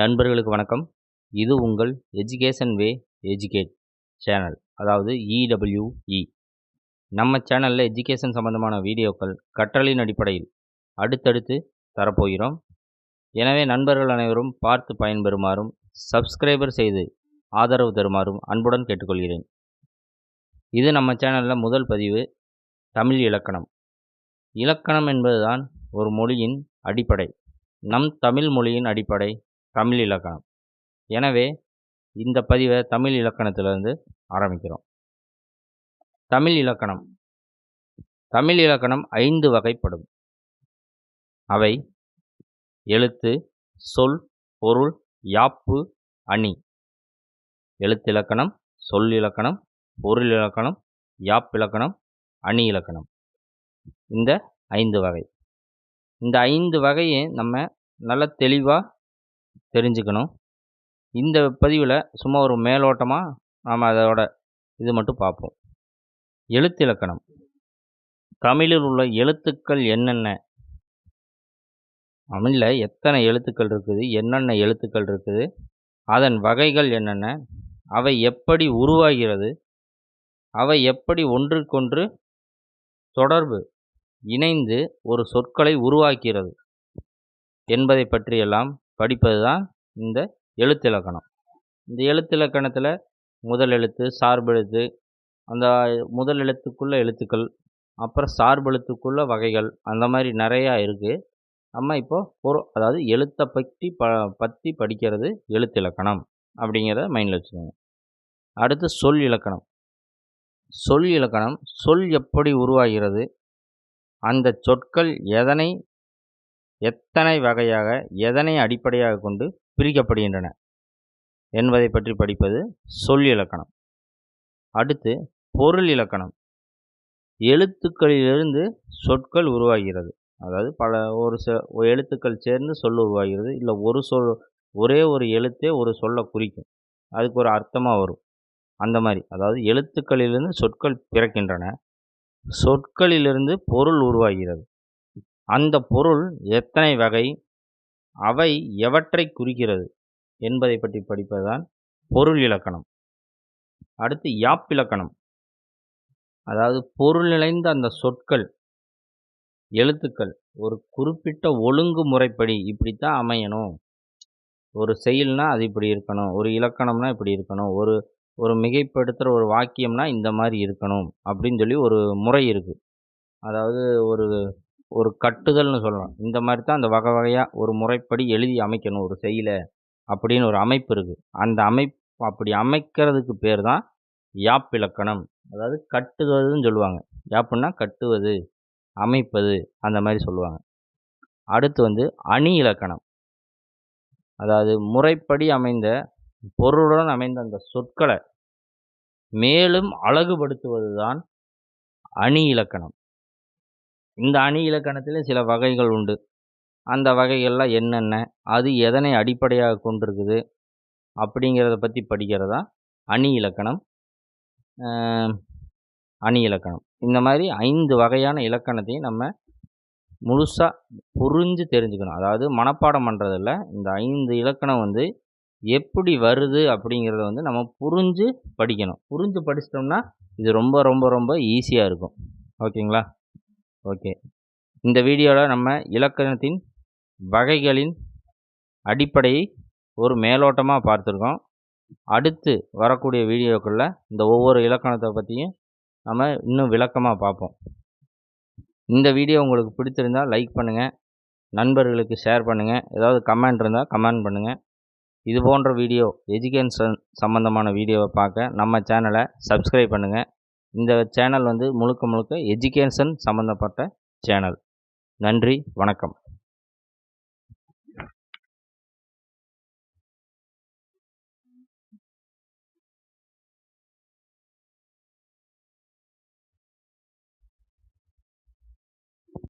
நண்பர்களுக்கு வணக்கம். இது உங்கள் எஜுகேஷன் வே எஜுகேட் சேனல் அதாவது இடபிள்யூஇ நம்ம சேனலில் எஜுகேஷன் சம்மந்தமான வீடியோக்கள் கற்றலின் அடிப்படையில் அடுத்தடுத்து தரப்போகிறோம். எனவே நண்பர்கள் அனைவரும் பார்த்து பயன்பெறுமாறும் சப்ஸ்கிரைபர் செய்து ஆதரவு தருமாறும் அன்புடன் கேட்டுக்கொள்கிறேன். இது நம்ம சேனலில் முதல் பதிவு தமிழ் இலக்கணம். இலக்கணம் என்பதுதான் ஒரு மொழியின் அடிப்படை. நம் தமிழ் மொழியின் அடிப்படை தமிழ் இலக்கணம். எனவே இந்த பதிவை தமிழ் இலக்கணத்திலிருந்து ஆரம்பிக்கிறோம். தமிழ் இலக்கணம். தமிழ் இலக்கணம் ஐந்து வகைப்படும். அவை எழுத்து சொல் பொருள் யாப்பு அணி. எழுத்திலக்கணம் சொல் இலக்கணம் பொருள் இலக்கணம் யாப்பிலக்கணம் அணி இலக்கணம். இந்த ஐந்து வகை. இந்த ஐந்து வகையை நம்ம நல்ல தெளிவாக தெரிஞ்சுக்கணும். இந்த பதிவில் சும்மா ஒரு மேலோட்டமாக நாம் அதோட இது மட்டும் பார்ப்போம். எழுத்திலக்கணம் தமிழில் உள்ள எழுத்துக்கள் என்னென்ன? தமிழில் எத்தனை எழுத்துக்கள் இருக்குது? என்னென்ன எழுத்துக்கள் இருக்குது? அதன் வகைகள் என்னென்ன? அவை எப்படி உருவாகிறது? அவை எப்படி ஒன்றுக்கொன்று தொடர்பு இணைந்து ஒரு சொற்களை உருவாக்கிறது என்பதை பற்றியெல்லாம் படிப்பது தான் இந்த எழுத்திலக்கணம் இந்த எழுத்திலக்கணத்தில் முதல் எழுத்து சார்பெழுத்து அந்த முதல் எழுத்துக்குள்ளே எழுத்துக்கள் அப்புறம் சார்பெழுத்துக்குள்ள வகைகள் அந்த மாதிரி நிறையா இருக்குது நம்ம இப்போது பொரு அதாவது எழுத்தை பற்றி ப பற்றி படிக்கிறது எழுத்திலக்கணம் அப்படிங்கிறத மைண்டில் வச்சுக்கோங்க. அடுத்து சொல் இலக்கணம். சொல் இலக்கணம் சொல் எப்படி உருவாகிறது அந்த சொற்கள் எதனை எத்தனை வகையாக எதனை அடிப்படையாக கொண்டு பிரிக்கப்படுகின்றன என்பதை பற்றி படிப்பது சொல் இலக்கணம். அடுத்து பொருள் இலக்கணம். எழுத்துக்களிலிருந்து சொற்கள் உருவாகிறது. அதாவது பல ஒரு ச எழுத்துக்கள் சேர்ந்து சொல் உருவாகிறது. இல்லை ஒரு சொல் ஒரே ஒரு எழுத்தே ஒரு சொல்லை குறிக்கும். அதுக்கு ஒரு அர்த்தமாக வரும். அந்த மாதிரி. அதாவது எழுத்துக்களிலிருந்து சொற்கள் பிறக்கின்றன. சொற்களிலிருந்து பொருள் உருவாகிறது. அந்த பொருள் எத்தனை வகை அவை எவற்றை குறிக்கிறது என்பதை பற்றி படிப்பதுதான் பொருள் இலக்கணம். அடுத்து யாப்பிலக்கணம் அதாவது பொருள் நிலைந்த அந்த சொற்கள் எழுத்துக்கள் ஒரு குறிப்பிட்ட ஒழுங்கு முறைப்படி இப்படித்தான் அமையணும். ஒரு செயல்னா அது இப்படி இருக்கணும் ஒரு இலக்கணம்னா இப்படி இருக்கணும் ஒரு ஒரு மிகைப்படுத்துகிற ஒரு வாக்கியம்னா இந்த மாதிரி இருக்கணும் அப்படின்னு சொல்லி ஒரு முறை இருக்குது அதாவது ஒரு ஒரு கட்டுதல்னு சொல்லலாம். இந்த மாதிரி தான் அந்த வகை வகையாக ஒரு முறைப்படி எழுதி அமைக்கணும் ஒரு செயலை அப்படின்னு ஒரு அமைப்பு இருக்குது அந்த அமைப்பு அப்படி அமைக்கிறதுக்கு பேர் தான் யாப்பிலக்கணம் அதாவது கட்டுவதுன்னு சொல்லுவாங்க. யாப்புன்னா கட்டுவது அமைப்பது அந்த மாதிரி சொல்லுவாங்க. அடுத்து வந்து அணி இலக்கணம். அதாவது முறைப்படி அமைந்த பொருளுடன் அமைந்த அந்த சொற்களை மேலும் அழகுபடுத்துவது தான் அணி இலக்கணம். இந்த அணி இலக்கணத்தில் சில வகைகள் உண்டு. அந்த வகைகள்லாம் என்னென்ன அது எதனை அடிப்படையாக கொண்டிருக்குது அப்படிங்கிறத பற்றி படிக்கிறதா? அணி இலக்கணம் அணி இலக்கணம். இந்த மாதிரி ஐந்து வகையான இலக்கணத்தையும் நம்ம முழுசாக புரிஞ்சு தெரிஞ்சுக்கணும். அதாவது மனப்பாடம் பண்ணுறதில்ல இந்த ஐந்து இலக்கணம் வந்து எப்படி வருது அப்படிங்கிறத வந்து நம்ம புரிஞ்சு படிக்கணும். புரிஞ்சு படிச்சிட்டோம்னா இது ரொம்ப ரொம்ப ரொம்ப ஈஸியாக இருக்கும். ஓகேங்களா? ஓகே. இந்த வீடியோவில் நம்ம இலக்கணத்தின் வகைகளின் அடிப்படையை ஒரு மேலோட்டமாக பார்த்துருக்கோம். அடுத்து வரக்கூடிய வீடியோக்குள்ளே இந்த ஒவ்வொரு இலக்கணத்தை பற்றியும் நம்ம இன்னும் விளக்கமாக பார்ப்போம். இந்த வீடியோ உங்களுக்கு பிடிச்சிருந்தால் லைக் பண்ணுங்கள் நண்பர்களுக்கு ஷேர் பண்ணுங்கள் ஏதாவது கமெண்ட் இருந்தால் கமெண்ட் பண்ணுங்கள் இது போன்ற வீடியோ எஜுகேஷன் சம்மந்தமான வீடியோவை பார்க்க நம்ம சேனலை சப்ஸ்கிரைப் பண்ணுங்கள் இந்த சேனல் வந்து முழுக்க முழுக்க எஜுகேஷன் சம்மந்தப்பட்ட சேனல். நன்றி வணக்கம்.